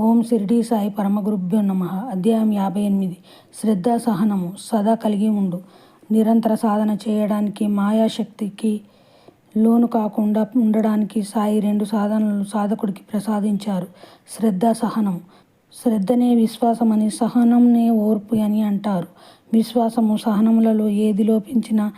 ఓం షిరిడీ సాయి పరమగురుభ్యో నమ. అధ్యాయం యాభై ఎనిమిది. శ్రద్ధ సహనము సదా కలిగి ఉండు. నిరంతర సాధన చేయడానికి మాయాశక్తికి లోను కాకుండా ఉండడానికి సాయి రెండు సాధనలు సాధకుడికి ప్రసాదించారు. శ్రద్ధ సహనం శ్రద్ధనే విశ్వాసమని సహనంనే ఓర్పు అని అంటారు. విశ్వాసము సహనములలో ఏది లోపించినా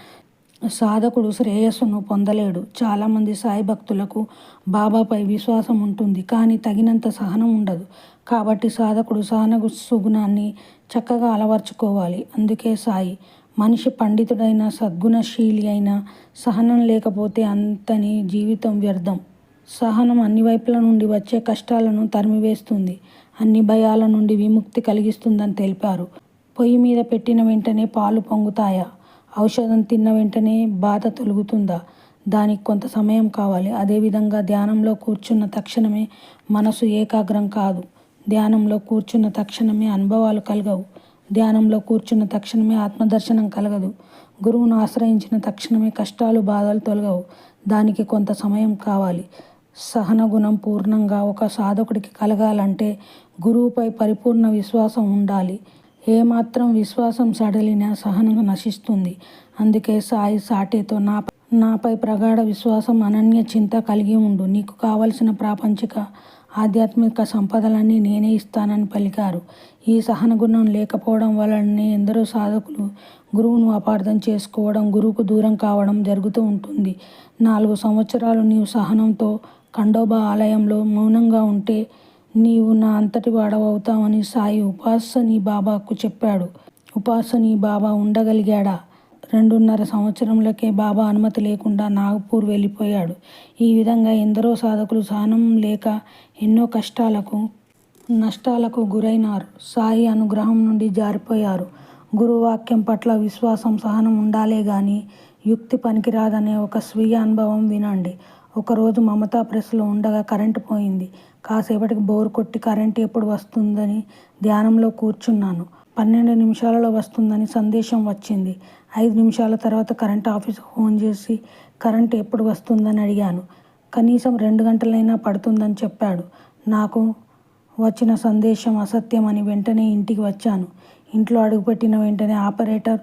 సాధకుడు శ్రేయస్సును పొందలేడు. చాలామంది సాయి భక్తులకు బాబాపై విశ్వాసం ఉంటుంది కానీ తగినంత సహనం ఉండదు. కాబట్టి సాధకుడు సహన సుగుణాన్ని చక్కగా అలవర్చుకోవాలి. అందుకే సాయి మనిషి పండితుడైన సద్గుణశీలి అయిన సహనం లేకపోతే అంతని జీవితం వ్యర్థం. సహనం అన్ని వైపుల నుండి వచ్చే కష్టాలను తరిమివేస్తుంది. అన్ని భయాల నుండి విముక్తి కలిగిస్తుందని తెలిపారు. పొయ్యి మీద పెట్టిన వెంటనే పాలు పొంగుతాయా? ఔషధం తిన్న వెంటనే బాధ తొలుగుతుందా? దానికి కొంత సమయం కావాలి. అదేవిధంగా ధ్యానంలో కూర్చున్న తక్షణమే మనసు ఏకాగ్రం కాదు. ధ్యానంలో కూర్చున్న తక్షణమే అనుభవాలు కలగవు. ధ్యానంలో కూర్చున్న తక్షణమే ఆత్మదర్శనం కలగదు. గురువును ఆశ్రయించిన తక్షణమే కష్టాలు బాధలు తొలగవు. దానికి కొంత సమయం కావాలి. సహన గుణం పూర్ణంగా ఒక సాధకుడికి కలగాలంటే గురువుపై పరిపూర్ణ విశ్వాసం ఉండాలి. ఏమాత్రం విశ్వాసం సడలినా సహనం నశిస్తుంది. అందుకే సాయి సాటేతో నా నాపై ప్రగాఢ విశ్వాసం అనన్య చింత కలిగి ఉండు. నీకు కావలసిన ప్రాపంచిక ఆధ్యాత్మిక సంపదలన్నీ నేనే ఇస్తానని పలికారు. ఈ సహన గుణం లేకపోవడం వలననే ఎందరో సాధకులు గురువును అపార్థం చేసుకోవడం గురువుకు దూరం కావడం జరుగుతూ ఉంటుంది. నాలుగు సంవత్సరాలు నీవు సహనంతో ఖండోబా ఆలయంలో మౌనంగా ఉంటే నీవు నా అంతటి వాడవవుతావని సాయి ఉపాసని బాబాకు చెప్పాడు. ఉపాసని బాబా ఉండగలిగాడా? రెండున్నర సంవత్సరంలోకే బాబా అనుమతి లేకుండా నాగపూర్ వెళ్ళిపోయాడు. ఈ విధంగా ఎందరో సాధకులు సహనం లేక ఎన్నో కష్టాలకు నష్టాలకు గురైనారు. సాయి అనుగ్రహం నుండి జారిపోయారు. గురువాక్యం పట్ల విశ్వాసం సహనం ఉండాలే కానీ యుక్తి పనికిరాదనే ఒక స్వీయ అనుభవం వినండి. ఒకరోజు మమతా ప్రెస్లో ఉండగా కరెంటు పోయింది. కాసేపటికి బోర్ కొట్టి కరెంటు ఎప్పుడు వస్తుందని ధ్యానంలో కూర్చున్నాను. పన్నెండు నిమిషాలలో వస్తుందని సందేశం వచ్చింది. ఐదు నిమిషాల తర్వాత కరెంట్ ఆఫీస్కి ఫోన్ చేసి కరెంట్ ఎప్పుడు వస్తుందని అడిగాను. కనీసం రెండు గంటలైనా పడుతుందని చెప్పాడు. నాకు వచ్చిన సందేశం అసత్యమని వెంటనే ఇంటికి వచ్చాను. ఇంట్లో అడుగుపెట్టిన వెంటనే ఆపరేటర్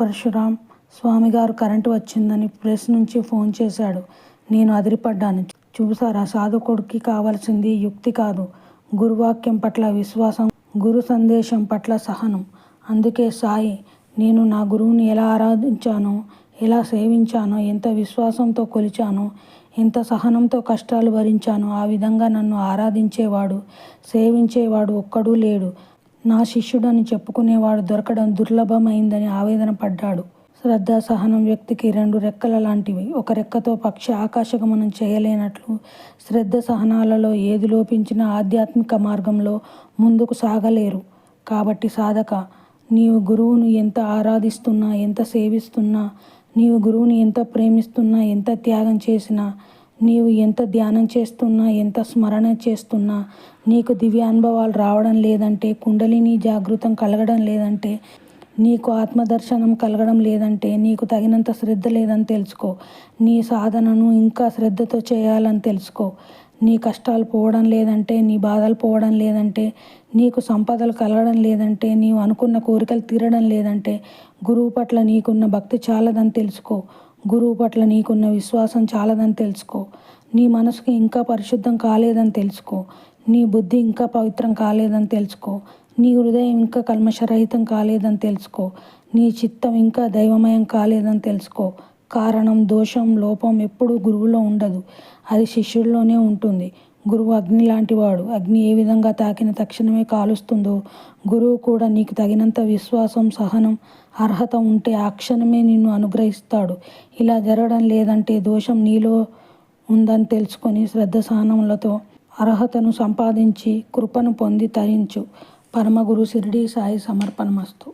పరశురాం స్వామిగారు కరెంటు వచ్చిందని ప్రెస్ నుంచి ఫోన్ చేశాడు. నేను అదిరిపడ్డాను. చూసారా సాధకుడికి కావాల్సింది యుక్తి కాదు. గురువాక్యం పట్ల విశ్వాసం గురు సందేశం పట్ల సహనం. అందుకే సాయి నేను నా గురువుని ఎలా ఆరాధించానో ఎలా సేవించానో ఎంత విశ్వాసంతో కొలిచానో ఎంత సహనంతో కష్టాలు భరించానో ఆ విధంగా నన్ను ఆరాధించేవాడు సేవించేవాడు ఒక్కడూ లేడు. నా శిష్యుడని చెప్పుకునేవాడు దొరకడం దుర్లభమైందని ఆవేదన పడ్డాడు. శ్రద్ధ సహనం వ్యక్తికి రెండు రెక్కల లాంటివి. ఒక రెక్కతో పక్షి ఆకాశగమనం చేయలేనట్లు శ్రద్ధ సహనాలలో ఏది లోపించినా ఆధ్యాత్మిక మార్గంలో ముందుకు సాగలేరు. కాబట్టి సాధక నీవు గురువును ఎంత ఆరాధిస్తున్నా ఎంత సేవిస్తున్నా నీవు గురువుని ఎంత ప్రేమిస్తున్నా ఎంత త్యాగం చేసినా నీవు ఎంత ధ్యానం చేస్తున్నా ఎంత స్మరణ చేస్తున్నా నీకు దివ్య అనుభవాలు రావడం లేదంటే కుండలిని జాగృతం కలగడం లేదంటే నీకు ఆత్మదర్శనం కలగడం లేదంటే నీకు తగినంత శ్రద్ధ లేదని తెలుసుకో. నీ సాధనను ఇంకా శ్రద్ధతో చేయాలని తెలుసుకో. నీ కష్టాలు పోవడం లేదంటే నీ బాధలు పోవడం లేదంటే నీకు సంపదలు కలగడం లేదంటే నీవు అనుకున్న కోరికలు తీరడం లేదంటే గురువు పట్ల నీకున్న భక్తి చాలదని తెలుసుకో. గురువు పట్ల నీకున్న విశ్వాసం చాలదని తెలుసుకో. నీ మనసుకి ఇంకా పరిశుద్ధం కాలేదని తెలుసుకో. నీ బుద్ధి ఇంకా పవిత్రం కాలేదని తెలుసుకో. నీ హృదయం ఇంకా కల్మషరహితం కాలేదని తెలుసుకో. నీ చిత్తం ఇంకా దైవమయం కాలేదని తెలుసుకో. కారణం దోషం లోపం ఎప్పుడు గురువులో ఉండదు. అది శిష్యుల్లోనే ఉంటుంది. గురువు అగ్ని లాంటివాడు. అగ్ని ఏ విధంగా తాకిన తక్షణమే కాలుస్తుందో గురువు కూడా నీకు తగినంత విశ్వాసం సహనం అర్హత ఉంటే ఆ క్షణమే నిన్ను అనుగ్రహిస్తాడు. ఇలా జరగడం లేదంటే దోషం నీలో ఉందని తెలుసుకొని శ్రద్ధ సహనములతో అర్హతను సంపాదించి కృపను పొంది తరించు. పరమగురు షిరిడీ సాయి సమర్పణమస్తు.